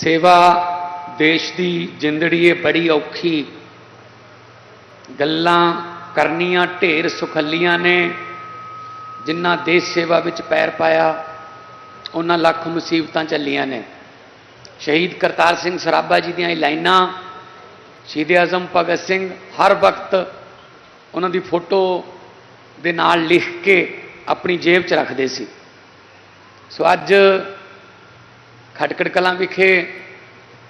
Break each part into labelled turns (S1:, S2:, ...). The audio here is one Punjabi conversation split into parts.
S1: ਸੇਵਾ ਦੇਸ਼ ਦੀ ਜ਼ਿੰਦੜੀਏ ਬੜੀ ਔਖੀ। ਗੱਲਾਂ ਕਰਨੀਆਂ ਢੇਰ ਸੁਖੱਲੀਆਂ ਨੇ। ਜਿਨ੍ਹਾਂ ਦੇਸ਼ ਸੇਵਾ ਵਿੱਚ ਪੈਰ ਪਾਇਆ, ਉਹਨਾਂ ਲੱਖ ਮੁਸੀਬਤਾਂ ਚੱਲੀਆਂ ਨੇ। ਸ਼ਹੀਦ ਕਰਤਾਰ ਸਿੰਘ ਸਰਾਭਾ ਜੀ ਦੀਆਂ ਇਹ ਲਾਈਨਾਂ, ਸ਼ਹੀਦ ਆਜ਼ਮ ਭਗਤ ਸਿੰਘ ਹਰ ਵਕਤ ਉਹਨਾਂ ਦੀ ਫੋਟੋ ਦੇ ਨਾਲ ਲਿਖ ਕੇ ਆਪਣੀ ਜੇਬ 'ਚ ਰੱਖਦੇ ਸੀ। ਸੋ ਅੱਜ ਖਟਕੜ ਕਲਾਂ ਵਿਖੇ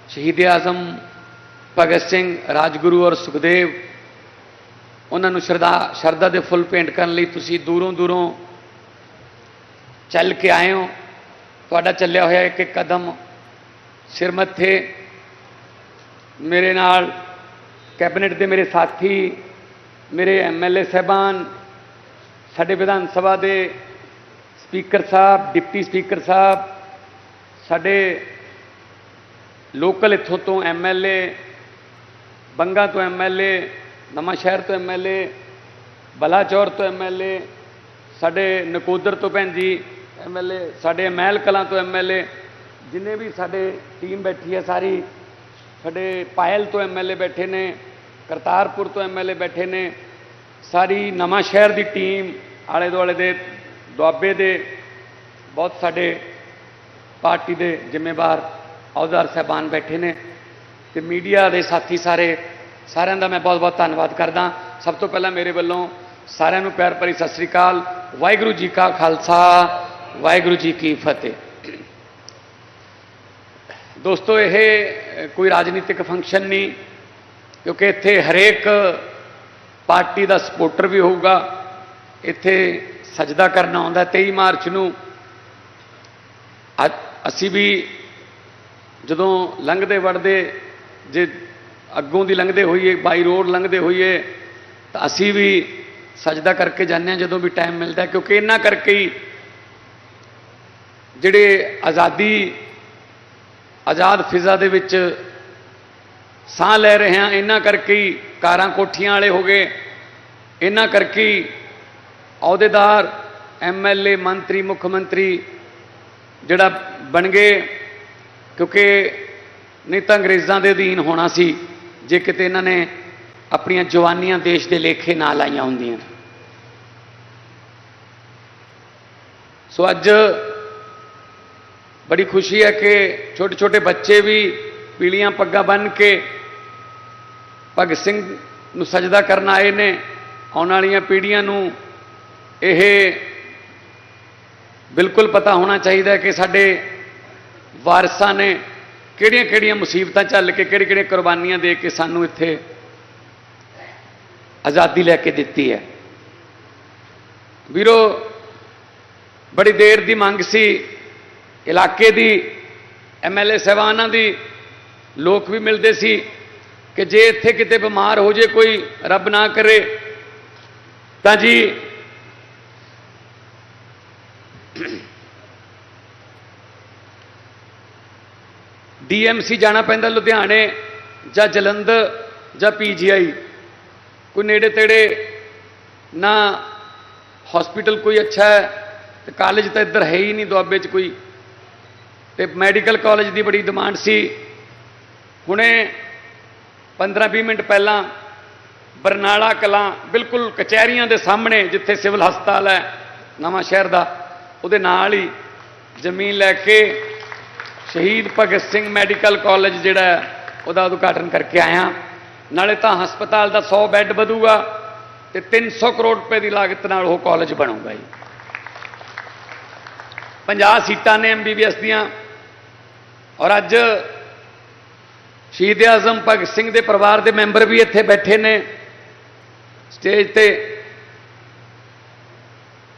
S1: ਸ਼ਹੀਦ ਆਜ਼ਮ, ਭਗਤ ਸਿੰਘ, ਰਾਜਗੁਰੂ ਔਰ ਸੁਖਦੇਵ, ਉਹਨਾਂ ਨੂੰ ਸ਼ਰਧਾ ਸ਼ਰਧਾ ਦੇ ਫੁੱਲ ਭੇਂਟ ਕਰਨ ਲਈ ਤੁਸੀਂ ਦੂਰੋਂ ਦੂਰੋਂ ਚੱਲ ਕੇ ਆਏ ਹੋ। ਤੁਹਾਡਾ ਚੱਲਿਆ ਹੋਇਆ ਇੱਕ ਇੱਕ ਕਦਮ ਸਿਰ ਮੱਥੇ ਮੇਰੇ ਨਾਲ ਕੈਬਨਿਟ ਦੇ ਮੇਰੇ ਸਾਥੀ, ਮੇਰੇ ਐਮਐਲਏ ਸਹਿਬਾਨ, ਸਾਡੇ ਵਿਧਾਨ ਸਭਾ ਦੇ ਸਪੀਕਰ ਸਾਹਿਬ, ਡਿਪਟੀ ਸਪੀਕਰ ਸਾਹਿਬ ਸਾਡੇ ਲੋਕਲ ਇੱਥੋਂ ਤੋਂ ਐਮਐਲਏ ਬੰਗਾ ਤੋਂ ਐਮਐਲਏ ਨਵਾਂ ਸ਼ਹਿਰ ਤੋਂ ਐਮਐਲਏ ਬਲਾਚੌਰ ਤੋਂ ਐਮਐਲਏ ਸਾਡੇ ਨਕੋਦਰ ਤੋਂ ਭੈਣ ਜੀ ਐਮਐਲਏ ਸਾਡੇ ਮਹਿਲ ਕਲਾਂ ਤੋਂ ਐਮਐਲਏ ਜਿੰਨੇ ਵੀ ਸਾਡੇ ਟੀਮ ਬੈਠੀ ਹੈ ਸਾਰੀ, ਸਾਡੇ ਪਾਇਲ ਤੋਂ ਐਮਐਲਏ ਬੈਠੇ ਨੇ, ਕਰਤਾਰਪੁਰ ਤੋਂ ਐਮਐਲਏ ਬੈਠੇ ਨੇ, ਸਾਰੀ ਨਵਾਂ ਸ਼ਹਿਰ ਦੀ ਟੀਮ ਆਲੇ ਦੁਆਲੇ ਦੇ ਦੁਆਬੇ ਦੇ, ਬਹੁਤ ਸਾਡੇ ਪਾਰਟੀ ਦੇ ਜ਼ਿੰਮੇਵਾਰ ਅਹੁਦਾਰ ਸਾਹਿਬਾਨ ਬੈਠੇ ਨੇ ਤੇ ਮੀਡੀਆ ਦੇ ਸਾਥੀ ਸਾਰੇ, ਸਾਰਿਆਂ ਦਾ ਮੈਂ ਬਹੁਤ ਬਹੁਤ ਧੰਨਵਾਦ ਕਰਦਾ। ਸਭ ਤੋਂ ਪਹਿਲਾਂ ਮੇਰੇ ਵੱਲੋਂ ਸਾਰਿਆਂ ਨੂੰ ਪਿਆਰ ਭਰੀ ਸਤਿ ਸ੍ਰੀ ਅਕਾਲ। ਵਾਹਿਗੁਰੂ ਜੀ ਕਾ ਖਾਲਸਾ, ਵਾਹਿਗੁਰੂ ਜੀ ਕੀ ਫਤਿਹ। ਦੋਸਤੋ, ਇਹ ਕੋਈ ਰਾਜਨੀਤਿਕ ਫੰਕਸ਼ਨ ਨਹੀਂ, ਕਿਉਂਕਿ ਇੱਥੇ ਹਰੇਕ ਪਾਰਟੀ ਦਾ ਸਪੋਰਟਰ ਵੀ ਹੋਊਗਾ। ਇੱਥੇ ਸਜਦਾ ਕਰਨਾ ਆਉਂਦਾ 23 ਮਾਰਚ ਨੂੰ ਅੱਜ ਅਸੀਂ ਵੀ ਜਦੋਂ ਲੰਘਦੇ ਵੜਦੇ, ਜੇ ਅੱਗੋਂ ਦੀ ਲੰਘਦੇ ਹੋਈਏ, ਬਾਈ ਰੋਡ ਲੰਘਦੇ ਹੋਈਏ, ਤਾਂ ਅਸੀਂ ਵੀ ਸਜਦਾ ਕਰਕੇ ਜਾਂਦੇ ਹਾਂ ਜਦੋਂ ਵੀ ਟਾਈਮ ਮਿਲਦਾ ਕਿਉਂਕਿ ਇਹਨਾਂ ਕਰਕੇ ਹੀ ਜਿਹੜੇ ਆਜ਼ਾਦੀ, ਆਜ਼ਾਦ ਫਿਜ਼ਾ ਦੇ ਵਿੱਚ ਸਾਹ ਲੈ ਰਹੇ ਹਾਂ, ਇਹਨਾਂ ਕਰਕੇ ਹੀ ਕਾਰਾਂ ਕੋਠੀਆਂ ਵਾਲੇ ਹੋ ਗਏ, ਇਹਨਾਂ ਕਰਕੇ ਹੀ ਅਹੁਦੇਦਾਰ ਐਮਐਲਏ ਮੰਤਰੀ, ਮੁੱਖ ਮੰਤਰੀ ਜਿਹੜਾ ਬਣ ਗਏ, ਕਿਉਂਕਿ ਨਹੀਂ ਤਾਂ ਅੰਗਰੇਜ਼ਾਂ ਦੇ ਅਧੀਨ ਹੋਣਾ ਸੀ, ਜੇ ਕਿਤੇ ਇਹਨਾਂ ਨੇ ਆਪਣੀਆਂ ਜਵਾਨੀਆਂ ਦੇਸ਼ ਦੇ ਲੇਖੇ ਨਾ ਲਾਈਆਂ ਹੁੰਦੀਆਂ। ਸੋ ਅੱਜ ਬੜੀ ਖੁਸ਼ੀ ਹੈ ਕਿ ਛੋਟੇ ਛੋਟੇ ਬੱਚੇ ਵੀ ਪੀਲੀਆਂ ਪੱਗਾਂ ਬੰਨ੍ਹ ਕੇ ਭਗਤ ਸਿੰਘ ਨੂੰ ਸਜਦਾ ਕਰਨ ਆਏ ਨੇ। ਆਉਣ ਵਾਲੀਆਂ ਪੀੜ੍ਹੀਆਂ ਨੂੰ ਇਹ ਬਿਲਕੁਲ ਪਤਾ ਹੋਣਾ ਚਾਹੀਦਾ ਕਿ ਸਾਡੇ ਵਾਰਸਾਂ ਨੇ ਕਿਹੜੀਆਂ ਕਿਹੜੀਆਂ ਮੁਸੀਬਤਾਂ ਝੱਲ ਕੇ ਕਿਹੜੀਆਂ ਕਿਹੜੀਆਂ ਕੁਰਬਾਨੀਆਂ ਦੇ ਕੇ ਸਾਨੂੰ ਇੱਥੇ ਆਜ਼ਾਦੀ ਲੈ ਕੇ ਦਿੱਤੀ ਹੈ। ਵੀਰੋ, ਬੜੀ ਦੇਰ ਦੀ ਮੰਗ ਸੀ। ਇਲਾਕੇ ਦੀ ਐਮਐਲਏ ਸਾਹਿਬਾਨਾਂ ਦੀ ਲੋਕ ਵੀ ਮਿਲਦੇ ਸੀ ਕਿ ਜੇ ਇੱਥੇ ਕਿਤੇ ਬਿਮਾਰ ਹੋ ਜੇ, ਕੋਈ ਰੱਬ ਨਾ ਕਰੇ, ਤਾਂ ਜੀ ਡੀਐਮਸੀ ਜਾਣਾ ਪੈਂਦਾ ਲੁਧਿਆਣੇ ਜਾਂ ਜਲੰਧਰ ਜਾਂ ਪੀਜੀਆਈ। ਕੋਈ ਨੇੜੇ ਤੇੜੇ ਨਾ ਹਸਪੀਟਲ ਕੋਈ ਅੱਛਾ ਹੈ ਤੇ ਕਾਲਜ ਤਾਂ ਇੱਧਰ ਹੈ ਹੀ ਨਹੀਂ ਦੁਆਬੇ 'ਚ ਕੋਈ। ਤੇ ਮੈਡੀਕਲ ਕਾਲਜ ਦੀ ਬੜੀ ਡਿਮਾਂਡ ਸੀ। ਹੁਣੇ 15-20 ਮਿੰਟ ਪਹਿਲਾਂ ਬਰਨਾਲਾ ਕਲਾਂ ਬਿਲਕੁਲ ਕਚਹਿਰੀਆਂ ਦੇ ਸਾਹਮਣੇ ਜਿੱਥੇ ਸਿਵਲ ਹਸਪਤਾਲ ਹੈ ਨਵਾਂ ਸ਼ਹਿਰ ਦਾ, ਉਹਦੇ ਨਾਲ ਹੀ ਜ਼ਮੀਨ ਲੈ ਕੇ ਸ਼ਹੀਦ ਭਗਤ ਸਿੰਘ ਮੈਡੀਕਲ ਕਾਲਜ ਜਿਹੜਾ ਉਹਦਾ ਉਦਘਾਟਨ ਕਰਕੇ ਆਇਆ। ਨਾਲੇ ਤਾਂ ਹਸਪਤਾਲ ਦਾ 100 ਬੈੱਡ ਵਧੂਗਾ ਤੇ 300 ਕਰੋੜ ਰੁਪਏ ਦੀ ਲਾਗਤ ਨਾਲ ਉਹ ਕਾਲਜ ਬਣੂਗਾ ਜੀ। 50 ਸੀਟਾਂ ਨੇ ਐਮਬੀਬੀਐਸ ਦੀਆਂ। ਔਰ ਅੱਜ ਸ਼ਹੀਦ ਆਜ਼ਮ ਭਗਤ ਸਿੰਘ ਦੇ ਪਰਿਵਾਰ ਦੇ ਮੈਂਬਰ ਵੀ ਇੱਥੇ ਬੈਠੇ ਨੇ। ਸਟੇਜ ਤੇ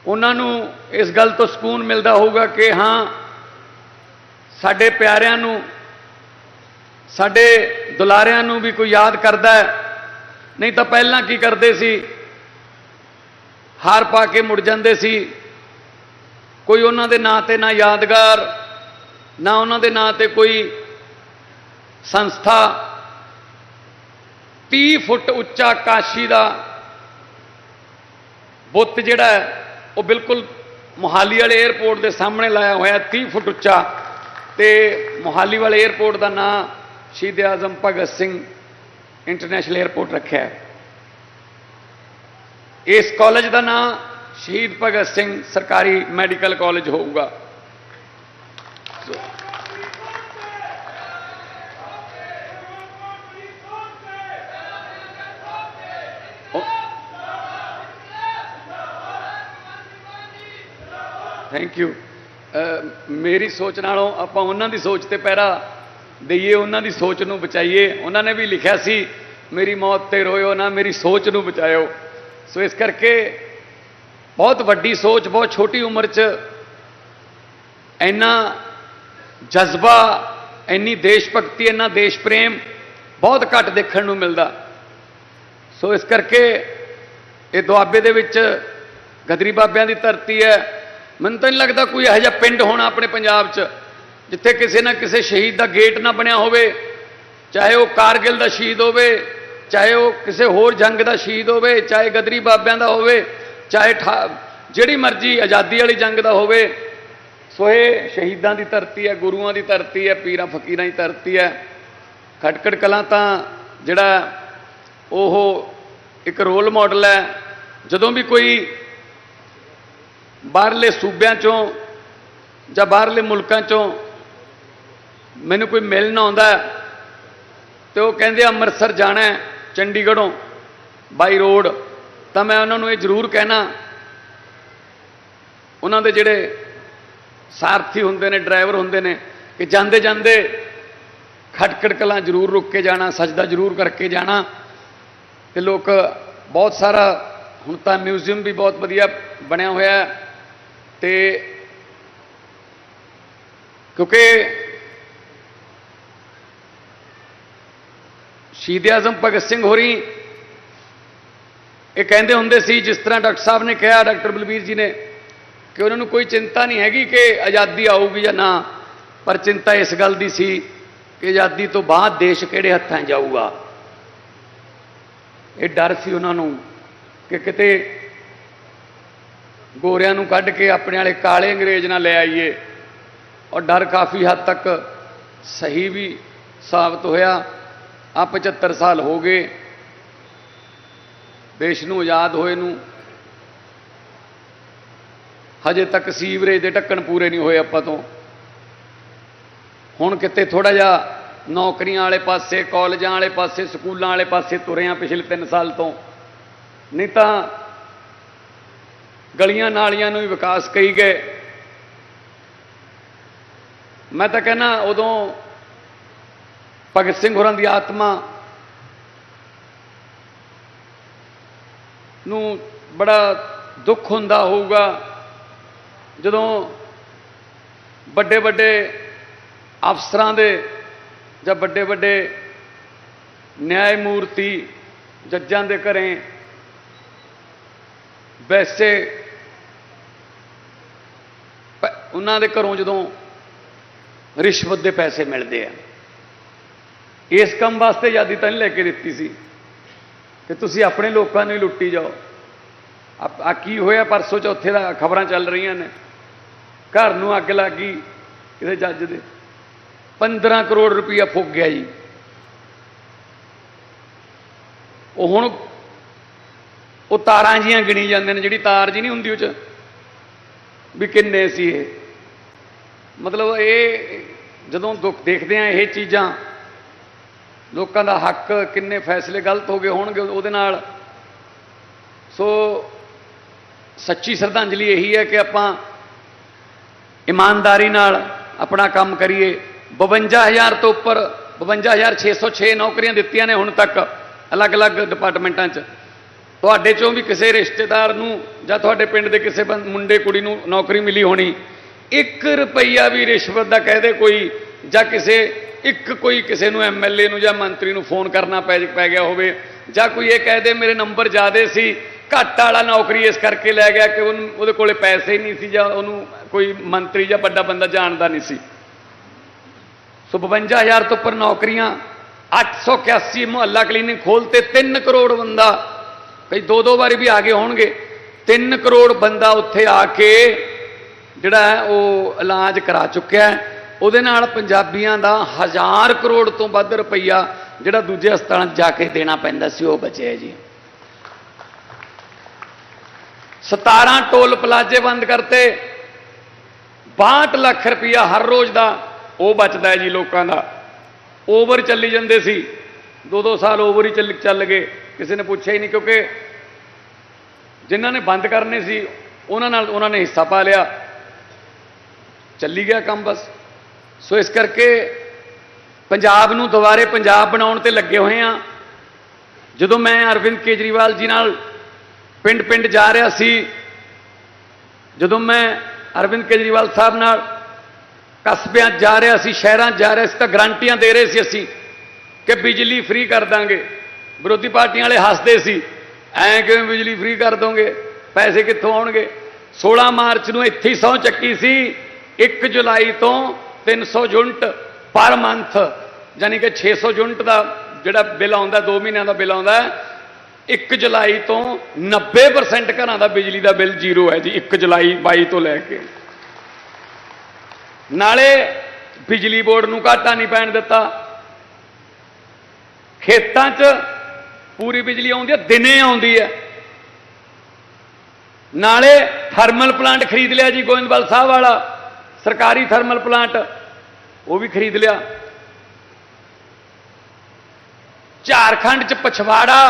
S1: ਉਹਨਾਂ ਨੂੰ ਇਸ ਗੱਲ ਤੋਂ ਸਕੂਨ ਮਿਲਦਾ ਹੋਊਗਾ ਕਿ ਹਾਂ ਸਾਡੇ ਪਿਆਰਿਆਂ ਨੂੰ ਸਾਡੇ ਦੁਲਾਰਿਆਂ ਨੂੰ ਵੀ ਕੋਈ ਯਾਦ ਕਰਦਾ ਹੈ। ਨਹੀਂ ਤਾਂ ਪਹਿਲਾਂ ਕੀ ਕਰਦੇ ਸੀ? ਹਾਰ ਪਾ ਕੇ ਮੁੜ ਜਾਂਦੇ ਸੀ। ਕੋਈ ਉਹਨਾਂ ਦੇ ਨਾਂ ਤੇ ਨਾ ਯਾਦਗਾਰ ਨਾ ਉਹਨਾਂ ਦੇ ਨਾਂ ਤੇ ਕੋਈ ਸੰਸਥਾ। 30 ਫੁੱਟ ਉੱਚਾ ਕਾਸ਼ੀ ਦਾ ਬੁੱਤ ਜਿਹੜਾ ਹੈ, ਉਹ ਬਿਲਕੁਲ ਮੁਹਾਲੀ ਵਾਲੇ 에ਅਰਪੋਰਟ ਦੇ ਸਾਹਮਣੇ ਲਾਇਆ ਹੋਇਆ 30 ਫੁੱਟ ਉੱਚਾ। ਤੇ ਮੋਹਾਲੀ ਵਾਲੇ 에ਅਰਪੋਰਟ ਦਾ ਨਾਂ ਸ਼ਹੀਦ ਆਜ਼ਮ ਭਗਤ ਸਿੰਘ ਇੰਟਰਨੈਸ਼ਨਲ 에ਅਰਪੋਰਟ ਰੱਖਿਆ ਹੈ ਇਸ ਕਾਲਜ ਦਾ ਨਾਂ ਸ਼ਹੀਦ ਭਗਤ ਸਿੰਘ ਸਰਕਾਰੀ ਮੈਡੀਕਲ ਕਾਲਜ ਹੋਊਗਾ ਥੈਂਕ ਯੂ ਮੇਰੀ ਸੋਚ ਨਾਲੋਂ ਆਪਾਂ ਉਹਨਾਂ ਦੀ ਸੋਚ ਤੇ ਪਹਿਰਾ ਦਈਏ, ਉਹਨਾਂ ਦੀ ਸੋਚ ਨੂੰ ਬਚਾਈਏ। ਉਹਨਾਂ ਨੇ ਵੀ ਲਿਖਿਆ ਸੀ, ਮੇਰੀ ਮੌਤ ਤੇ ਰੋਇਓ ਨਾ, ਮੇਰੀ ਸੋਚ ਨੂੰ ਬਚਾਇਓ। ਸੋ ਇਸ ਕਰਕੇ ਬਹੁਤ ਵੱਡੀ ਸੋਚ, ਬਹੁਤ ਛੋਟੀ ਉਮਰ 'ਚ ਇੰਨਾ ਜਜ਼ਬਾ, ਇੰਨੀ ਦੇਸ਼ ਭਗਤੀ ਇੰਨਾ ਦੇਸ਼ ਪ੍ਰੇਮ ਬਹੁਤ ਘੱਟ ਦੇਖਣ ਨੂੰ ਮਿਲਦਾ। ਸੋ ਇਸ ਕਰਕੇ ਇਹ ਦੁਆਬੇ ਦੇ ਵਿੱਚ ਗਦਰੀ ਬਾਬਿਆਂ ਦੀ ਧਰਤੀ ਹੈ। ਮੈਨੂੰ ਤਾਂ ਨਹੀਂ ਲੱਗਦਾ ਕੋਈ ਇਹੋ ਜਿਹਾ ਪਿੰਡ ਹੋਣਾ ਆਪਣੇ ਪੰਜਾਬ 'ਚ, ਜਿੱਥੇ ਕਿਸੇ ਨਾ ਕਿਸੇ ਸ਼ਹੀਦ ਦਾ ਗੇਟ ਨਾ ਬਣਿਆ ਹੋਵੇ, ਚਾਹੇ ਉਹ ਕਾਰਗਿਲ ਦਾ ਸ਼ਹੀਦ ਹੋਵੇ, ਚਾਹੇ ਉਹ ਕਿਸੇ ਹੋਰ ਜੰਗ ਦਾ ਸ਼ਹੀਦ ਹੋਵੇ, ਚਾਹੇ ਗਦਰੀ ਬਾਬਿਆਂ ਦਾ ਹੋਵੇ, ਚਾਹੇ ਠਾ- ਜਿਹੜੀ ਮਰਜ਼ੀ ਆਜ਼ਾਦੀ ਵਾਲੀ ਜੰਗ ਦਾ ਹੋਵੇ, ਸੋ ਇਹ ਸ਼ਹੀਦਾਂ ਦੀ ਧਰਤੀ ਹੈ, ਗੁਰੂਆਂ ਦੀ ਧਰਤੀ ਹੈ, ਪੀਰਾਂ ਫਕੀਰਾਂ ਦੀ ਧਰਤੀ ਹੈ। ਖਟਕੜ ਕਲਾਂ ਤਾਂ ਜਿਹੜਾ ਉਹ ਇੱਕ ਰੋਲ ਮਾਡਲ ਹੈ, ਜਦੋਂ ਵੀ ਕੋਈ ਬਾਹਰਲੇ ਸੂਬਿਆਂ ਚੋਂ ਜਾਂ ਬਾਹਰਲੇ ਮੁਲਕਾਂ ਚੋਂ ਮੈਨੂੰ ਕੋਈ ਮਿਲਣ ਆਉਂਦਾ ਹੈ, ਤੇ ਉਹ ਕਹਿੰਦੇ ਅੰਮ੍ਰਿਤਸਰ ਜਾਣਾ ਹੈ ਚੰਡੀਗੜ੍ਹੋਂ ਬਾਈ ਰੋਡ। ਤਾਂ ਮੈਂ ਉਹਨਾਂ ਨੂੰ ਇਹ ਜ਼ਰੂਰ ਕਹਿਣਾ ਉਹਨਾਂ ਦੇ ਜਿਹੜੇ ਸਾਰਥੀ ਹੁੰਦੇ ਨੇ ਡਰਾਈਵਰ ਹੁੰਦੇ ਨੇ ਕਿ ਜਾਂਦੇ ਜਾਂਦੇ ਖਟਕੜ ਕਲਾਂ ਜ਼ਰੂਰ ਰੁਕ ਕੇ ਜਾਣਾ ਸਜਦਾ ਜ਼ਰੂਰ ਕਰਕੇ ਜਾਣਾ। ਤੇ ਲੋਕ ਬਹੁਤ ਸਾਰਾ ਹੁਣ ਤਾਂ ਮਿਊਜ਼ੀਅਮ ਵੀ ਬਹੁਤ ਵਧੀਆ ਬਣਿਆ ਹੋਇਆ ਹੈ। ਤੇ ਕਿਉਂਕਿ ਸ਼ਹੀਦ ਆਜ਼ਮ ਭਗਤ ਸਿੰਘ ਹੋਰੀ ਇਹ ਕਹਿੰਦੇ ਹੁੰਦੇ ਸੀ, ਜਿਸ ਤਰ੍ਹਾਂ ਡਾਕਟਰ ਸਾਹਿਬ ਨੇ ਕਿਹਾ, ਡਾਕਟਰ ਬਲਬੀਰ ਜੀ ਨੇ, ਕਿ ਉਹਨਾਂ ਨੂੰ ਕੋਈ ਚਿੰਤਾ ਨਹੀਂ ਹੈਗੀ ਕਿ ਆਜ਼ਾਦੀ ਆਊਗੀ ਜਾਂ ਨਾ, ਪਰ ਚਿੰਤਾ ਇਸ ਗੱਲ ਦੀ ਸੀ ਕਿ ਆਜ਼ਾਦੀ ਤੋਂ ਬਾਅਦ ਦੇਸ਼ ਕਿਹੜੇ ਹੱਥਾਂ ਜਾਊਗਾ। ਇਹ ਡਰ ਸੀ ਉਹਨਾਂ ਨੂੰ ਕਿ ਕਿਤੇ ਗੋਰਿਆਂ ਨੂੰ ਕੱਢ ਕੇ ਆਪਣੇ ਵਾਲੇ ਕਾਲੇ ਅੰਗਰੇਜ਼ ਨਾਲ ਲੈ ਆਈਏ। ਔਰ ਡਰ ਕਾਫੀ ਹੱਦ ਤੱਕ ਸਹੀ ਵੀ ਸਾਬਤ ਹੋਇਆ। ਆ 75 ਸਾਲ ਹੋ ਗਏ। ਦੇਸ਼ ਨੂੰ ਆਜ਼ਾਦ ਹੋਏ ਨੂੰ। ਹਜੇ ਤੱਕ ਸੀਵਰੇਜ ਦੇ ਢੱਕਣ ਪੂਰੇ ਨਹੀਂ ਹੋਏ ਆਪਾਂ ਤੋਂ। ਹੁਣ ਕਿਤੇ ਥੋੜਾ ਜਿਹਾ ਨੌਕਰੀਆਂ ਵਾਲੇ ਪਾਸੇ, ਕਾਲਜਾਂ ਵਾਲੇ ਪਾਸੇ, ਸਕੂਲਾਂ ਵਾਲੇ ਪਾਸੇ ਤੁਰੇ ਆ ਪਿਛਲੇ 3 ਸਾਲ ਤੋਂ। ਨਹੀਂ ਤਾਂ ਗਲੀਆਂ ਨਾਲੀਆਂ ਨੂੰ ਵੀ ਵਿਕਾਸ ਕਹੀ ਗਏ। ਮੈਂ ਤਾਂ ਕਹਿੰਦਾ ਉਦੋਂ ਭਗਤ ਸਿੰਘ ਹੋਰਾਂ ਦੀ ਆਤਮਾ ਨੂੰ ਬੜਾ ਦੁੱਖ ਹੁੰਦਾ ਹੋਊਗਾ। ਜਦੋਂ ਵੱਡੇ ਵੱਡੇ ਅਫਸਰਾਂ ਦੇ ਜਾਂ ਵੱਡੇ ਵੱਡੇ ਨਿਆਇਮੂਰਤੀ ਜੱਜਾਂ ਦੇ ਘਰੇ ਵੈਸੇ ਉਹਨਾਂ ਦੇ ਘਰੋਂ ਜਦੋਂ ਰਿਸ਼ਵਤ ਦੇ ਪੈਸੇ ਮਿਲਦੇ ਆ। ਇਸ ਕੰਮ ਵਾਸਤੇ ਆਜ਼ਾਦੀ ਤਾਂ ਨਹੀਂ ਲੈ ਕੇ ਦਿੱਤੀ ਸੀ। ਕਿ ਤੁਸੀਂ ਆਪਣੇ ਲੋਕਾਂ ਨੂੰ ਹੀ ਲੁੱਟੀ ਜਾਓ। ਆ ਕੀ ਹੋਇਆ ਪਰਸੋਂ ਚੌਥੇ ਦਾ? ਖਬਰਾਂ ਚੱਲ ਰਹੀਆਂ ਨੇ। ਘਰ ਨੂੰ ਅੱਗ ਲੱਗ ਗਈ ਇਹਦੇ ਜੱਜ ਦੇ। 15 ਕਰੋੜ ਰੁਪਈਆ ਫੁੱਕ ਗਿਆ ਜੀ। ਉਹ ਹੁਣ ਉਹ ਤਾਰਾਂ ਜੀਆਂ ਗਿਣੀ ਜਾਂਦੇ ਨੇ। ਜਿਹੜੀ ਤਾਰ ਜੀ ਨਹੀਂ ਹੁੰਦੀ ਉਹ ਚ ਵੀ ਕਿੰਨੇ ਸੀ ਇਹ? ਮਤਲਬ ਇਹ ਜਦੋਂ ਦੁੱਖ ਦੇਖਦੇ ਆ ਇਹ ਚੀਜ਼ਾਂ, ਲੋਕਾਂ ਦਾ ਹੱਕ ਕਿੰਨੇ ਫੈਸਲੇ ਗਲਤ ਹੋ ਗਏ ਹੋਣਗੇ ਉਹਦੇ ਨਾਲ। ਸੋ ਸੱਚੀ ਸ਼ਰਧਾਂਜਲੀ ਇਹੀ ਹੈ ਕਿ ਆਪਾਂ ਇਮਾਨਦਾਰੀ ਨਾਲ ਆਪਣਾ ਕੰਮ ਕਰੀਏ। 52000 ਤੋਂ ਉੱਪਰ 52606 ਨੌਕਰੀਆਂ ਦਿੱਤੀਆਂ ਨੇ ਹੁਣ ਤੱਕ ਅਲੱਗ-ਅਲੱਗ ਡਿਪਾਰਟਮੈਂਟਾਂ 'ਚ। ਤੁਹਾਡੇ ਚੋਂ ਵੀ ਕਿਸੇ ਰਿਸ਼ਤੇਦਾਰ ਨੂੰ ਜਾਂ ਤੁਹਾਡੇ ਪਿੰਡ ਦੇ ਕਿਸੇ ਬੰ- ਮੁੰਡੇ, ਕੁੜੀ ਨੂੰ ਨੌਕਰੀ ਮਿਲੀ ਹੋਣੀ 1 ਰੁਪਈਆ ਵੀ ਰਿਸ਼ਵਤ ਦਾ ਕਹਦੇ ਕੋਈ, ਜਾਂ ਕਿਸੇ, ਇੱਕ ਕੋਈ ਕਿਸੇ ਨੂੰ ਐਮਐਲਏ ਨੂੰ ਜਾਂ ਮੰਤਰੀ ਨੂੰ ਫੋਨ ਕਰਨਾ ਪੈ ਪੈ ਗਿਆ ਹੋਵੇ, ਜਾਂ ਕੋਈ ਇਹ ਕਹਦੇ ਮੇਰੇ ਨੰਬਰ ਜ਼ਿਆਦੇ ਸੀ, ਘੱਟ ਵਾਲਾ ਨੌਕਰੀ ਇਸ ਕਰਕੇ ਲੈ ਗਿਆ ਕਿ ਉਹਨੂੰ, ਉਹਦੇ ਕੋਲੇ ਪੈਸੇ ਨਹੀਂ ਸੀ ਜਾਂ ਉਹਨੂੰ ਕੋਈ ਮੰਤਰੀ ਜਾਂ ਵੱਡਾ ਬੰਦਾ ਜਾਣਦਾ ਨਹੀਂ ਸੀ। ਸੋ 52000 ਤੋਂ ਉੱਪਰ ਨੌਕਰੀਆਂ 881 ਮੁਹੱਲਾ ਕਲੀਨਿਕ ਖੋਲਤੇ 3 ਕਰੋੜ ਬੰਦਾ ਕਈ ਦੋ ਦੋ ਵਾਰੀ ਵੀ ਆ ਗਏ ਹੋਣਗੇ 3 ਕਰੋੜ ਬੰਦਾ ਉੱਥੇ ਆ ਕੇ ਜਿਹੜਾ ਹੈ, ਉਹ ਇਲਾਜ ਕਰਾ ਚੁੱਕਿਆ ਉਹਦੇ ਨਾਲ ਪੰਜਾਬੀਆਂ ਦਾ ਹਜ਼ਾਰ ਕਰੋੜ ਤੋਂ ਵੱਧ ਰੁਪਈਆ ਜਿਹੜਾ ਦੂਜੇ ਹਸਪਤਾਲਾਂ 'ਚ ਜਾ ਕੇ ਦੇਣਾ ਪੈਂਦਾ ਸੀ, ਉਹ ਬਚਿਆ ਜੀ। 17 ਟੋਲ ਪਲਾਜ਼ੇ ਬੰਦ ਕਰਤੇ। 62 ਲੱਖ ਰੁਪਈਆ ਹਰ ਰੋਜ਼ ਦਾ ਉਹ ਬਚਦਾ ਜੀ ਲੋਕਾਂ ਦਾ। ਓਵਰ ਚੱਲੀ ਜਾਂਦੇ ਸੀ। ਦੋ ਦੋ ਸਾਲ ਓਵਰ ਹੀ ਚੱਲ ਚੱਲ ਗਏ। ਕਿਸੇ ਨੇ ਪੁੱਛਿਆ ਹੀ ਨਹੀਂ ਕਿਉਂਕਿ ਜਿਨ੍ਹਾਂ ਨੇ ਬੰਦ ਕਰਨੇ ਸੀ, ਉਹਨਾਂ ਨਾਲ, ਉਹਨਾਂ ਨੇ ਹਿੱਸਾ ਪਾ ਲਿਆ। ਚੱਲੀ ਗਿਆ ਕੰਮ ਬਸ। ਸੋ ਇਸ ਕਰਕੇ ਪੰਜਾਬ ਨੂੰ ਦੁਬਾਰੇ ਪੰਜਾਬ ਬਣਾਉਣ ਤੇ ਲੱਗੇ ਹੋਏ ਆ ਜਦੋਂ ਮੈਂ ਅਰਵਿੰਦ ਕੇਜਰੀਵਾਲ ਜੀ ਨਾਲ ਪਿੰਡ ਪਿੰਡ ਜਾ ਰਿਹਾ ਸੀ, ਜਦੋਂ ਮੈਂ ਅਰਵਿੰਦ ਕੇਜਰੀਵਾਲ ਸਾਹਿਬ ਨਾਲ ਕਸਬਿਆਂ 'ਚ ਜਾ ਰਿਹਾ ਸੀ, ਸ਼ਹਿਰਾਂ 'ਚ ਜਾ ਰਿਹਾ ਸੀ, ਤਾਂ ਗਰੰਟੀਆਂ ਦੇ ਰਹੇ ਸੀ ਅਸੀਂ ਕਿ ਬਿਜਲੀ ਫ੍ਰੀ ਕਰ ਦਾਂਗੇ। ਵਿਰੋਧੀ ਪਾਰਟੀਆਂ ਵਾਲੇ ਹੱਸਦੇ ਸੀ, ਐਂ ਕਿਵੇਂ ਬਿਜਲੀ ਫ੍ਰੀ ਕਰ ਦੋਗੇ? ਪੈਸੇ ਕਿੱਥੋਂ ਆਉਣਗੇ? 16 ਮਾਰਚ ਨੂੰ ਇੱਥੇ ਹੀ ਸਹੁੰ ਚੱਕੀ ਸੀ। 1 ਜੁਲਾਈ ਤੋਂ 300 ਯੂਨਿਟ ਪਰ ਮੰਥ, ਯਾਨੀ ਕਿ 600 ਯੂਨਿਟ ਦਾ ਜਿਹੜਾ ਬਿੱਲ ਆਉਂਦਾ 2 ਮਹੀਨਿਆਂ ਦਾ ਬਿੱਲ ਆਉਂਦਾ 1 ਜੁਲਾਈ ਤੋਂ 90% ਘਰਾਂ ਦਾ ਬਿਜਲੀ ਦਾ ਬਿੱਲ ਜ਼ੀਰੋ ਹੈ ਜੀ 1 ਜੁਲਾਈ 22 ਤੋਂ ਲੈ ਕੇ। ਨਾਲੇ ਬਿਜਲੀ ਬੋਰਡ ਨੂੰ ਘਾਟਾ ਨਹੀਂ ਪੈਣ ਦਿੱਤਾ। ਖੇਤਾਂ 'ਚ ਪੂਰੀ ਬਿਜਲੀ ਆਉਂਦੀ ਹੈ, ਦਿਨੇ ਆਉਂਦੀ ਹੈ। ਨਾਲੇ ਥਰਮਲ ਪਲਾਂਟ ਖਰੀਦ ਲਿਆ ਜੀ, ਗੋਇੰਦਵਾਲ ਸਾਹਿਬ ਵਾਲਾ। ਸਰਕਾਰੀ ਥਰਮਲ ਪਲਾਂਟ, ਉਹ ਵੀ ਖਰੀਦ ਲਿਆ। ਝਾਰਖੰਡ 'ਚ ਪਛਵਾੜਾ,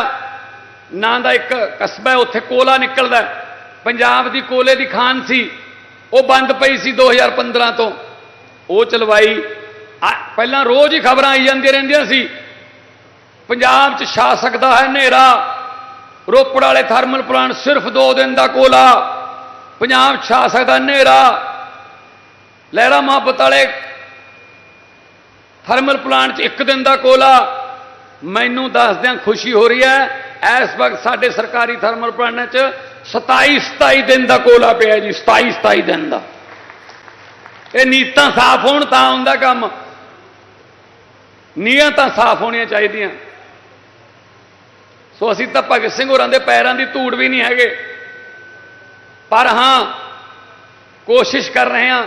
S1: ਨਾਂ ਦਾ ਇੱਕ ਕਸਬਾ ਉੱਥੇ ਕੋਲਾ ਨਿਕਲਦਾ ਪੰਜਾਬ ਦੀ ਕੋਲੇ ਦੀ ਖਾਨ ਸੀ, ਉਹ ਬੰਦ ਪਈ ਸੀ 2015 ਤੋਂ। ਉਹ ਚਲਵਾਈ ਪਹਿਲਾਂ ਰੋਜ਼ ਹੀ ਖਬਰਾਂ ਆਈ ਜਾਂਦੀਆਂ ਰਹਿੰਦੀਆਂ ਸੀ। ਪੰਜਾਬ 'ਚ ਛਾ ਸਕਦਾ ਹੈ ਹਨੇਰਾ, ਰੋਪੜ ਵਾਲੇ ਥਰਮਲ ਪਲਾਂਟ ਸਿਰਫ 2 ਦਿਨ ਦਾ ਕੋਲਾ। ਪੰਜਾਬ 'ਚ ਛਾ ਸਕਦਾ ਹਨੇਰਾ। ਲਹਿਰਾ ਮੁਹੱਬਤ ਵਾਲੇ ਥਰਮਲ ਪਲਾਂਟ 'ਚ ਇੱਕ ਦਿਨ ਦਾ ਕੋਲਾ। ਮੈਨੂੰ ਦੱਸਦਿਆਂ ਖੁਸ਼ੀ ਹੋ ਰਹੀ ਹੈ, ਇਸ ਵਕਤ ਸਾਡੇ ਸਰਕਾਰੀ ਥਰਮਲ ਪਲਾਂਟਾਂ 'ਚ 27 27 ਦਿਨ ਦਾ ਕੋਲਾ ਪਿਆ ਜੀ 27 27 ਦਿਨ ਦਾ। ਇਹ ਨੀਤਾਂ ਸਾਫ਼ ਹੋਣ ਤਾਂ ਹੁੰਦਾ ਕੰਮ। ਨੀਅਤਾਂ ਸਾਫ਼ ਹੋਣੀਆਂ ਚਾਹੀਦੀਆਂ। ਸੋ ਅਸੀਂ ਤਾਂ ਭਗਤ ਸਿੰਘ ਹੋਰਾਂ ਦੇ ਪੈਰਾਂ ਦੀ ਧੂੜ ਵੀ ਨਹੀਂ ਹੈਗੇ। ਪਰ ਹਾਂ, ਕੋਸ਼ਿਸ਼ ਕਰ ਰਹੇ ਹਾਂ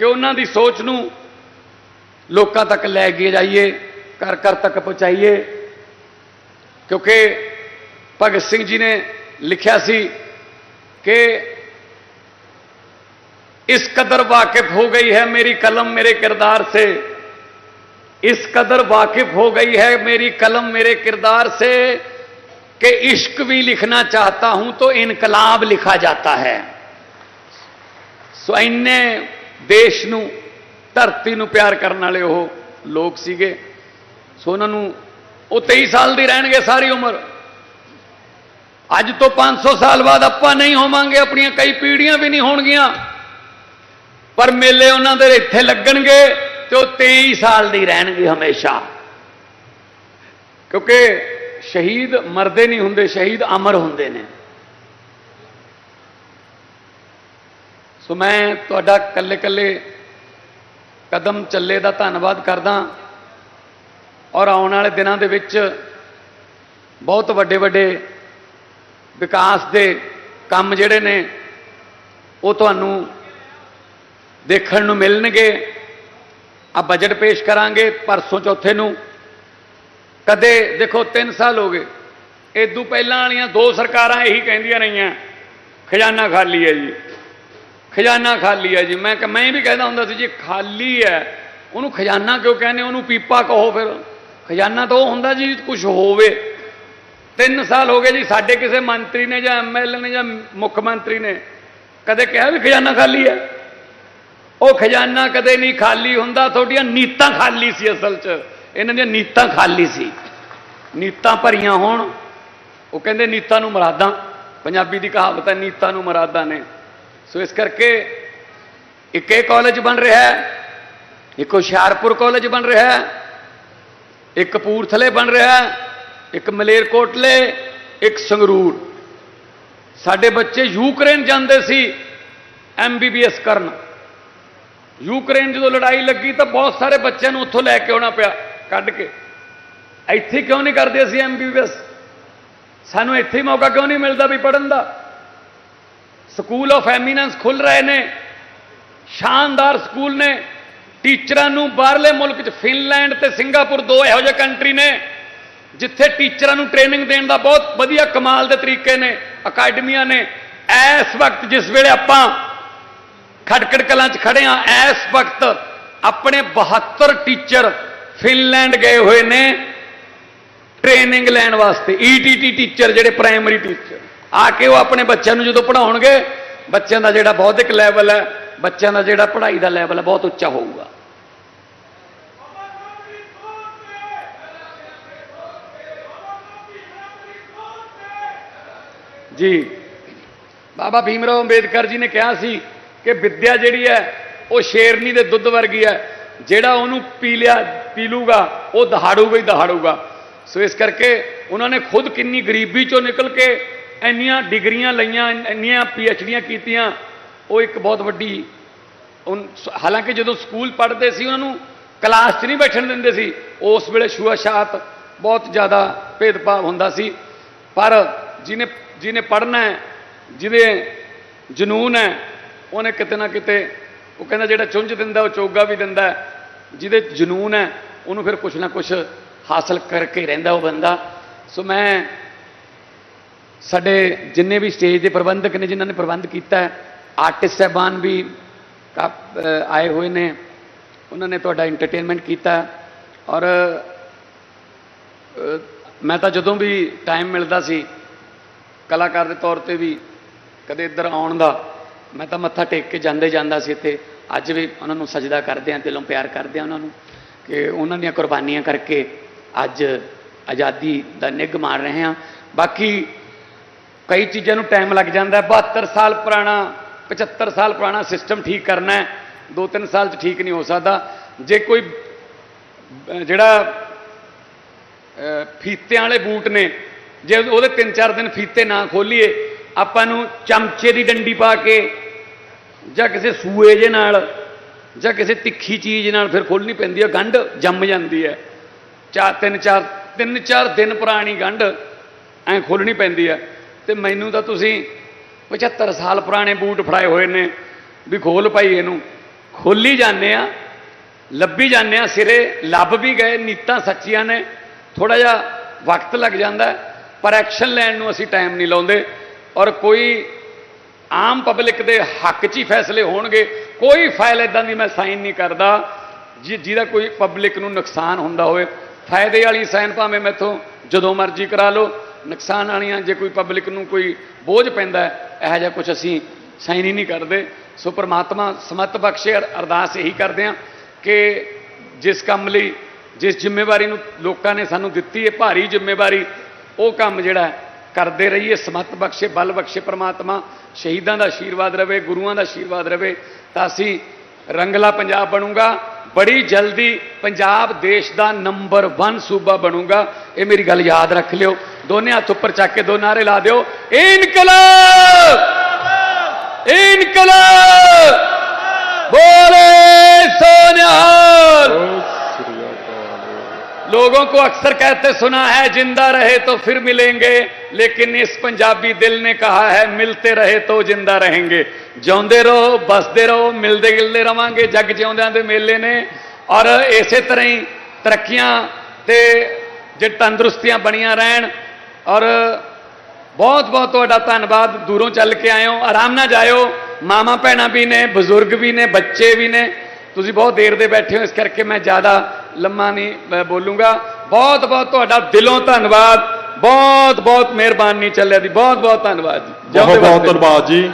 S1: ਕਿ ਉਹਨਾਂ ਦੀ ਸੋਚ ਨੂੰ ਲੋਕਾਂ ਤੱਕ ਲੈ ਕੇ ਜਾਈਏ ਘਰ ਘਰ ਤੱਕ ਪਹੁੰਚਾਈਏ ਕਿਉਂਕਿ ਭਗਤ ਸਿੰਘ ਜੀ ਨੇ ਲਿਖਿਆ ਸੀ ਕਿ इस कदर वाकिफ हो गई है मेरी कलम मेरे किरदार से इस कदर वाकिफ हो गई है मेरी कलम मेरे किरदार से कि इश्क भी लिखना चाहता हूं तो इनकलाब लिखा जाता है ਸੋ ਇੰਨੇ ਦੇਸ਼ ਨੂੰ, ਧਰਤੀ ਨੂੰ ਪਿਆਰ ਕਰਨ ਵਾਲੇ ਉਹ ਲੋਕ ਸੀਗੇ। ਸੋ ਉਹਨਾਂ ਨੂੰ ਉਹ 23 ਸਾਲ ਦੀ ਰਹਿਣਗੇ ਸਾਰੀ ਉਮਰ। ਅੱਜ ਤੋਂ 500 ਸਾਲ ਬਾਅਦ ਆਪਾਂ ਨਹੀਂ ਹੋਵਾਂਗੇ, ਆਪਣੀਆਂ ਕਈ ਪੀੜ੍ਹੀਆਂ ਵੀ ਨਹੀਂ ਹੋਣਗੀਆਂ। ਪਰ ਮੇਲੇ ਉਹਨਾਂ ਦੇ ਇੱਥੇ ਲੱਗਣਗੇ ਤੇ ਉਹ 23 ਸਾਲ ਦੀ ਰਹਿਣਗੇ ਹਮੇਸ਼ਾ। ਕਿਉਂਕਿ ਸ਼ਹੀਦ ਮਰਦੇ ਨਹੀਂ ਹੁੰਦੇ, ਸ਼ਹੀਦ ਅਮਰ ਹੁੰਦੇ ਨੇ। ਸੋ ਮੈਂ ਤੁਹਾਡਾ ਕੱਲੇ ਕੱਲੇ ਕਦਮ ਚੱਲੇ ਦਾ ਧੰਨਵਾਦ ਕਰਦਾ ਔਰ ਆਉਣ ਵਾਲੇ ਦਿਨਾਂ ਦੇ ਵਿੱਚ ਬਹੁਤ ਵੱਡੇ ਵੱਡੇ ਵਿਕਾਸ ਦੇ ਕੰਮ ਜਿਹੜੇ ਨੇ ਉਹ ਤੁਹਾਨੂੰ ਦੇਖਣ ਨੂੰ ਮਿਲਣਗੇ। ਆ ਬਜਟ ਪੇਸ਼ ਕਰਾਂਗੇ ਪਰਸੋਂ ਚੌਥੇ ਨੂੰ। ਕਦੇ ਦੇਖੋ 3 ਸਾਲ ਹੋ ਗਏ। ਇਦੋਂ ਪਹਿਲਾਂ ਵਾਲੀਆਂ ਦੋ ਸਰਕਾਰਾਂ ਇਹੀ ਕਹਿੰਦੀਆਂ ਰਹੀਆਂ, ਖਜ਼ਾਨਾ ਖਾਲੀ ਹੈ ਜੀ। ਖਜ਼ਾਨਾ ਖਾਲੀ ਹੈ ਜੀ। ਮੈਂ ਕਿ ਮੈਂ ਵੀ ਕਹਿੰਦਾ ਹੁੰਦਾ ਸੀ ਜੀ, ਖਾਲੀ ਹੈ। ਉਹਨੂੰ ਖਜ਼ਾਨਾ ਕਿਉਂ ਕਹਿੰਦੇ? ਉਹਨੂੰ ਪੀਪਾ ਕਹੋ ਫਿਰ। ਖਜ਼ਾਨਾ ਤਾਂ ਉਹ ਹੁੰਦਾ ਜੀ ਕੁਝ ਹੋਵੇ। 3 ਸਾਲ ਹੋ ਗਏ ਜੀ, ਸਾਡੇ ਕਿਸੇ ਮੰਤਰੀ ਨੇ ਜਾਂ ਐਮਐਲਏ ਨੇ ਜਾਂ ਮੁੱਖ ਮੰਤਰੀ ਨੇ ਕਦੇ ਕਿਹਾ ਵੀ ਖਜ਼ਾਨਾ ਖਾਲੀ ਹੈ? ਉਹ ਖਜ਼ਾਨਾ ਕਦੇ ਨਹੀਂ ਖਾਲੀ ਹੁੰਦਾ। ਤੁਹਾਡੀਆਂ ਨੀਤਾਂ ਖਾਲੀ ਸੀ ਅਸਲ 'ਚ। ਇਹਨਾਂ ਦੀਆਂ ਨੀਤਾਂ ਖਾਲੀ ਸੀ। ਨੀਤਾਂ ਭਰੀਆਂ ਹੋਣ। ਉਹ ਕਹਿੰਦੇ, ਨੀਤਾਂ ਨੂੰ ਮਰਾਦਾਂ। ਪੰਜਾਬੀ ਦੀ ਕਹਾਵਤ ਹੈ, ਨੀਤਾਂ ਨੂੰ ਮਰਾਦਾਂ ਨੇ। ਸੋ ਇਸ ਕਰਕੇ ਇੱਕ ਇਹ ਕਾਲਜ ਬਣ ਰਿਹਾ ਹੈ, ਇੱਕ ਹੁਸ਼ਿਆਰਪੁਰ ਕਾਲਜ ਬਣ ਰਿਹਾ ਹੈ, ਇੱਕ ਕਪੂਰਥਲੇ ਬਣ ਰਿਹਾ ਹੈ, ਇੱਕ ਮਲੇਰਕੋਟਲੇ, ਇੱਕ ਸੰਗਰੂਰ। ਸਾਡੇ ਬੱਚੇ ਯੂਕਰੇਨ ਜਾਂਦੇ ਸੀ ਐਮਬੀਬੀਐਸ ਕਰਨ। ਯੂਕਰੇਨ ਜਦੋਂ ਲੜਾਈ ਲੱਗੀ ਤਾਂ ਬਹੁਤ ਸਾਰੇ ਬੱਚਿਆਂ ਨੂੰ ਉੱਥੋਂ ਲੈ ਕੇ ਆਉਣਾ ਪਿਆ, ਕੱਢ ਕੇ। ਇੱਥੇ ਕਿਉਂ ਨਹੀਂ ਕਰਦੇ ਅਸੀਂ ਐਮਬੀਬੀਐਸ ਸਾਨੂੰ ਇੱਥੇ ਹੀ ਮੌਕਾ ਕਿਉਂ ਨਹੀਂ ਮਿਲਦਾ ਵੀ ਪੜਨ ਦਾ? ਸਕੂਲ ਆਫ ਐਮੀਨੈਂਸ ਖੁੱਲ ਰਹੇ ਨੇ। ਸ਼ਾਨਦਾਰ ਸਕੂਲ ਨੇ। ਟੀਚਰਾਂ ਨੂੰ ਬਾਹਰਲੇ ਮੁਲਕ 'ਚ, ਫਿਨਲੈਂਡ ਤੇ ਸਿੰਗਾਪੁਰ ਦੋ ਇਹੋ ਜਿਹੇ ਕੰਟਰੀ ਨੇ, ਜਿੱਥੇ ਟੀਚਰਾਂ ਨੂੰ ਟ੍ਰੇਨਿੰਗ ਦੇਣ ਦਾ ਬਹੁਤ ਵਧੀਆ ਕਮਾਲ ਦੇ ਤਰੀਕੇ ਨੇ, ਅਕੈਡਮੀਆਂ ਨੇ। ਇਸ ਵਕਤ ਜਿਸ ਵੇਲੇ ਆਪਾਂ ਖਟਕੜ ਕਲਾਂ 'ਚ ਖੜੇ ਆ ਇਸ ਵਕਤ ਆਪਣੇ 72 ਟੀਚਰ ਫਿਨਲੈਂਡ ਗਏ ਹੋਏ ਨੇ ਟ੍ਰੇਨਿੰਗ ਲੈਣ ਵਾਸਤੇ। ਈਟੀਟੀ ਟੀਚਰ ਜਿਹੜੇ ਪ੍ਰਾਇਮਰੀ ਟੀਚਰ ਆ ਕੇ ਉਹ ਆਪਣੇ ਬੱਚਿਆਂ ਨੂੰ ਜਦੋਂ ਪੜਾਉਣਗੇ ਬੱਚਿਆਂ ਦਾ ਜਿਹੜਾ ਬੌਧਿਕ ਲੈਵਲ ਹੈ, ਬੱਚਿਆਂ ਦਾ ਜਿਹੜਾ ਪੜ੍ਹਾਈ ਦਾ ਲੈਵਲ ਹੈ, ਬਹੁਤ ਉੱਚਾ ਹੋਊਗਾ। ਜੀ। ਬਾਬਾ ਭੀਮ ਰਾਓ ਅੰਬੇਦਕਰ ਜੀ ਨੇ ਕਿਹਾ ਸੀ ਕਿ ਵਿੱਦਿਆ ਜਿਹੜੀ ਹੈ, ਉਹ ਸ਼ੇਰਨੀ ਦੇ ਦੁੱਧ ਵਰਗੀ ਹੈ। ਜਿਹੜਾ ਉਹਨੂੰ ਪੀ ਲਿਆ, ਪੀ ਲੂਗਾ, ਉਹ ਦਹਾੜੂਗਾ ਹੀ ਦਹਾੜੂਗਾ। ਸੋ ਇਸ ਕਰਕੇ ਉਹਨਾਂ ਨੇ ਖੁਦ ਕਿੰਨੀ ਗਰੀਬੀ ਚੋਂ ਨਿਕਲ ਕੇ ਇੰਨੀਆਂ ਡਿਗਰੀਆਂ ਲਈਆਂ, ਇੰਨੀਆਂ ਪੀਐਚਡੀਆਂ ਕੀਤੀਆਂ, ਉਹ ਇੱਕ ਬਹੁਤ ਵੱਡੀ ਹਾਲਾਂਕਿ ਜਦੋਂ ਸਕੂਲ ਪੜ੍ਹਦੇ ਸੀ, ਉਹਨਾਂ ਨੂੰ ਕਲਾਸ 'ਚ ਨਹੀਂ ਬੈਠਣ ਦਿੰਦੇ ਸੀ, ਉਸ ਵੇਲੇ ਛੂਆਛਾਤ ਬਹੁਤ ਜ਼ਿਆਦਾ ਭੇਦਭਾਵ ਹੁੰਦਾ ਸੀ। ਪਰ ਜਿਹਨੇ ਜਿਹਨੇ ਪੜ੍ਹਨਾ ਹੈ, ਜਿਹਦੇ ਜਨੂਨ ਹੈ, ਉਹਨੇ ਕਿਤੇ ਨਾ ਕਿਤੇ, ਉਹ ਕਹਿੰਦਾ ਜਿਹੜਾ ਚੁੰਝ ਦਿੰਦਾ, ਉਹ ਚੋਗਾ ਵੀ ਦਿੰਦਾ ਜਿਹਦੇ ਜਨੂਨ ਹੈ, ਉਹਨੂੰ ਫਿਰ ਕੁਛ ਨਾ ਕੁਛ ਹਾਸਲ ਕਰਕੇ ਰਹਿੰਦਾ ਉਹ ਬੰਦਾ। ਸੋ ਮੈਂ ਸਾਡੇ ਜਿੰਨੇ ਵੀ ਸਟੇਜ ਦੇ ਪ੍ਰਬੰਧਕ ਨੇ ਜਿਨ੍ਹਾਂ ਨੇ ਪ੍ਰਬੰਧ ਕੀਤਾ ਆਰਟਿਸਟ ਸਹਿਬਾਨ ਵੀ ਕਾ- ਆਏ ਹੋਏ ਨੇ। ਉਹਨਾਂ ਨੇ ਤੁਹਾਡਾ ਐਂਟਰਟੇਨਮੈਂਟ ਕੀਤਾ। ਔਰ ਮੈਂ ਤਾਂ ਜਦੋਂ ਵੀ ਟਾਈਮ ਮਿਲਦਾ ਸੀ, ਕਲਾਕਾਰ ਦੇ ਤੌਰ ਤੇ ਵੀ ਕਦੇ ਇੱਧਰ ਆਉਣ ਦਾ, ਮੈਂ ਤਾਂ ਮੱਥਾ ਟੇਕ ਕੇ ਜਾਂਦੇ ਜਾਂਦਾ ਸੀ ਇੱਥੇ। ਅੱਜ ਵੀ ਉਹਨਾਂ ਨੂੰ ਸਜਦਾ ਕਰਦੇ ਹਾਂ ਦਿਲੋਂ ਪਿਆਰ ਕਰਦੇ ਹਾਂ ਉਹਨਾਂ ਨੂੰ ਕਿ ਉਹਨਾਂ ਦੀਆਂ ਕੁਰਬਾਨੀਆਂ ਕਰਕੇ ਅੱਜ ਆਜ਼ਾਦੀ ਦਾ ਨਿੱਘ ਮਾਰ ਰਹੇ ਹਾਂ ਬਾਕੀ ਕਈ ਚੀਜ਼ਾਂ ਨੂੰ ਟਾਈਮ ਲੱਗ ਜਾਂਦਾ ਹੈ। 72 ਸਾਲ ਪੁਰਾਣਾ 75 ਸਾਲ ਪੁਰਾਣਾ ਸਿਸਟਮ ਠੀਕ ਕਰਨਾ ਹੈ। 2-3 ਸਾਲ 'ਚ ਠੀਕ ਨਹੀਂ ਹੋ ਸਕਦਾ। ਜੇ ਕੋਈ ਜਿਹੜਾ ਫੀਤਿਆਂ ਵਾਲੇ ਬੂਟ ਨੇ, ਜੇ ਉਹਦੇ 3-4 ਦਿਨ ਫੀਤੇ ਨਾ ਖੋਲੀਏ, ਆਪਾਂ ਨੂੰ ਚਮਚੇ ਦੀ ਡੰਡੀ ਪਾ ਕੇ ਜਾਂ ਕਿਸੇ ਸੂਏ ਜੇ ਨਾਲ ਜਾਂ ਕਿਸੇ ਤਿੱਖੀ ਚੀਜ਼ ਨਾਲ ਫਿਰ ਖੋਲਣੀ ਪੈਂਦੀ ਹੈ। ਗੰਢ ਜੰਮ ਜਾਂਦੀ ਹੈ। ਚਾਰ ਤਿੰਨ ਚਾਰ ਤਿੰਨ ਚਾਰ ਦਿਨ ਪੁਰਾਣੀ ਗੰਢ ਐ ਖੋਲਣੀ ਪੈਂਦੀ ਹੈ। ਤੇ ਮੈਨੂੰ ਤਾਂ ਤੁਸੀਂ 75 ਸਾਲ ਪੁਰਾਣੇ ਬੂਟ ਫੜਾਏ ਹੋਏ ਨੇ ਵੀ ਖੋਲ ਪਾਈ ਇਹਨੂੰ। ਖੋਲੀ ਜਾਂਦੇ ਆ, ਲੱਭੀ ਜਾਂਦੇ ਆ, ਸਿਰੇ ਲੱਭ ਵੀ ਗਏ, ਨੀਤਾਂ ਸੱਚੀਆਂ ਨੇ। ਥੋੜਾ ਜਿਹਾ ਵਕਤ ਲੱਗ ਜਾਂਦਾ, ਪਰ ਐਕਸ਼ਨ ਲੈਣ ਨੂੰ ਅਸੀਂ ਟਾਈਮ ਨਹੀਂ ਲਾਉਂਦੇ। ਔਰ ਕੋਈ ਆਮ ਪਬਲਿਕ ਦੇ ਹੱਕ 'ਚ ਹੀ ਫੈਸਲੇ ਹੋਣਗੇ, ਕੋਈ ਫਾਈਲ ਇਦਾਂ ਦੀ ਮੈਂ ਸਾਈਨ ਨਹੀਂ ਕਰਦਾ, ਜਿ- ਜਿਹਦਾ ਕੋਈ ਪਬਲਿਕ ਨੂੰ ਨੁਕਸਾਨ ਹੁੰਦਾ ਹੋਵੇ। ਫਾਇਦੇ ਵਾਲੀ ਸਾਈਨ ਭਾਵੇਂ ਮੈਥੋਂ ਜਦੋਂ ਮਰਜ਼ੀ ਕਰਾ ਲਓ। ਨੁਕਸਾਨ ਵਾਲੀਆਂ ਜੇ ਕੋਈ ਪਬਲਿਕ ਨੂੰ ਕੋਈ ਬੋਝ ਪੈਂਦਾ ਇਹੋ ਜਿਹਾ ਕੁਝ ਅਸੀਂ ਸਾਈਨ ਹੀ ਨਹੀਂ ਕਰਦੇ। ਸੋ ਪ੍ਰਮਾਤਮਾ ਸਮਤ ਬਖਸ਼ੇ ਅਰਦਾਸ ਇਹੀ ਕਰਦੇ ਹਾਂ ਕਿ ਜਿਸ ਕੰਮ ਲਈ, ਜਿਸ ਜ਼ਿੰਮੇਵਾਰੀ ਨੂੰ ਲੋਕਾਂ ਨੇ ਸਾਨੂੰ ਦਿੱਤੀ ਹੈ, ਭਾਰੀ ਜ਼ਿੰਮੇਵਾਰੀ, ਉਹ ਕੰਮ ਜਿਹੜਾ ਕਰਦੇ ਰਹੀਏ, ਸਮਤ ਬਖਸ਼ੇ, ਬਲ ਬਖਸ਼ੇ ਪ੍ਰਮਾਤਮਾ, ਸ਼ਹੀਦਾਂ ਦਾ ਆਸ਼ੀਰਵਾਦ ਰਵੇ, ਗੁਰੂਆਂ ਦਾ ਆਸ਼ੀਰਵਾਦ ਰਵੇ, ਤਾਂ ਅਸੀਂ ਰੰਗਲਾ ਪੰਜਾਬ ਬਣੂਗਾ। ਬੜੀ ਜਲਦੀ ਪੰਜਾਬ ਦੇਸ਼ ਦਾ ਨੰਬਰ 1 ਸੂਬਾ ਬਣੂਗਾ। ਇਹ ਮੇਰੀ ਗੱਲ ਯਾਦ ਰੱਖ ਲਿਓ। ਦੋਨੇ ਹੱਥ ਉੱਪਰ ਚੱਕ ਕੇ ਦੋ ਨਾਰੇ ਲਾ ਦਿਓ। ਇਨਕਲਾਬ! ਇਨਕਲਾਬ! ਬੋਲੇ ਸੋਨਿਹਾਲ! लोगों को अक्सर कहते सुना है जिंदा रहे तो फिर मिलेंगे लेकिन इस पंजाबी दिल ने कहा है मिलते रहे तो जिंदा रहेंगे ਜਿਉਂਦੇ ਰਹੋ ਬਸਦੇ ਰਹੋ ਮਿਲਦੇ ਗਿਲਦੇ ਰਵਾਂਗੇ ਜੱਗ ਜਿਉਂਦਿਆਂ ਦੇ ਮੇਲੇ ਨੇ ਔਰ ਇਸੇ ਤਰ੍ਹਾਂ ਹੀ ਤਰੱਕੀਆਂ ਤੇ ਜੇ ਤੰਦਰੁਸਤੀਆਂ ਬਣੀਆਂ ਰਹਿਣ ਔਰ ਬਹੁਤ ਬਹੁਤ ਤੁਹਾਡਾ ਧੰਨਵਾਦ ਦੂਰੋਂ ਚੱਲ ਕੇ ਆਏ ਹੋ ਆਰਾਮ ਨਾਲ ਜਾਇਓ ਮਾਮਾ ਭੈਣਾਂ ਵੀ ਨੇ ਬਜ਼ੁਰਗ ਵੀ ਨੇ ਬੱਚੇ ਵੀ ਨੇ ਤੁਸੀਂ ਬਹੁਤ ਦੇਰ ਦੇ ਬੈਠੇ ਹੋ ਇਸ ਕਰਕੇ ਮੈਂ ਜ਼ਿਆਦਾ ਲੰਮਾ ਨਹੀਂ ਅ, ਬੋਲੂੰਗਾ। ਬਹੁਤ ਬਹੁਤ ਤੁਹਾਡਾ ਦਿਲੋਂ ਧੰਨਵਾਦ। ਬਹੁਤ ਬਹੁਤ ਮਿਹਰਬਾਨੀ ਚੱਲਿਆ ਦੀ। ਬਹੁਤ ਬਹੁਤ ਧੰਨਵਾਦ ਜੀ।
S2: ਬਹੁਤ ਬਹੁਤ। ਧੰਨਵਾਦ ਜੀ।